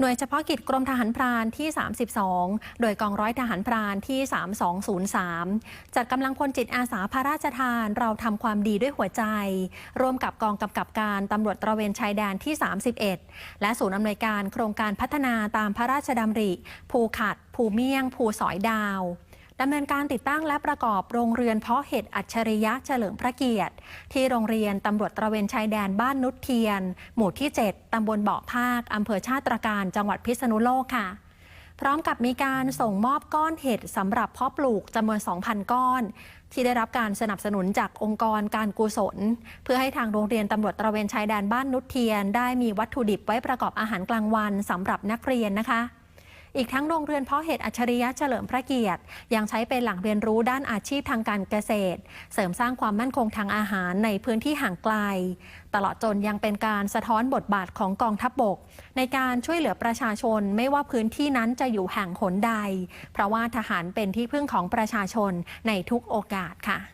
หน่วยเฉพาะกิจกรมทหารพรานที่ 32 โดยกองร้อยทหารพรานที่ 3203 จัดกำลังพลจิตอาสาพระราชทานเราทำความดีด้วยหัวใจ ร่วมกับกองกำกับการตำรวจตระเวนชายแดนที่ 31 และศูนย์อำนวยการโครงการพัฒนาตามพระราชดำริ ภูขัด ภูเมี่ยง ภูสอยดาว ดำเนินการติดตั้งและประกอบโรงเรือนเพาะเห็ดอัจฉริยะเฉลิมพระเกียรติ ที่โรงเรียนตำรวจตระเวนชายแดนบ้านนุชเทียน หมู่ที่ 7ตำบลเบาะภาคอำเภอชาติตรการจังหวัดพิษณุโลกค่ะ พร้อมกับมีการส่งมอบก้อนเห็ดสำหรับเพาะปลูกจำนวน 2,000 ก้อน ที่ได้รับการสนับสนุนจากองค์กรการกุศล เพื่อให้ทางโรงเรียนตำรวจตระเวนชายแดนบ้านนุชเทียน ได้มีวัตถุดิบไว้ประกอบอาหารกลางวันสำหรับนักเรียนนะคะ อีกทั้งโรงเรือนเพาะเห็ดอัจฉริยะเฉลิมพระเกียรติ ยังใช้เป็นหล่งเรียนรู้ด้านอาชีพทางการเกษตร เสริมสร้างความมั่นคงทางอาหารในพื้นที่ห่างไกล ตลอดจนยังเป็นการสะท้อนบทบาทของกองทัพบบก ในการช่วยเหลือประชาชนไม่ว่าพื้นที่นั้นจะอยู่แห่งหนใด เพราะว่าทหารเป็นที่พึ่งของประชาชนในทุกโอกาสค่ะ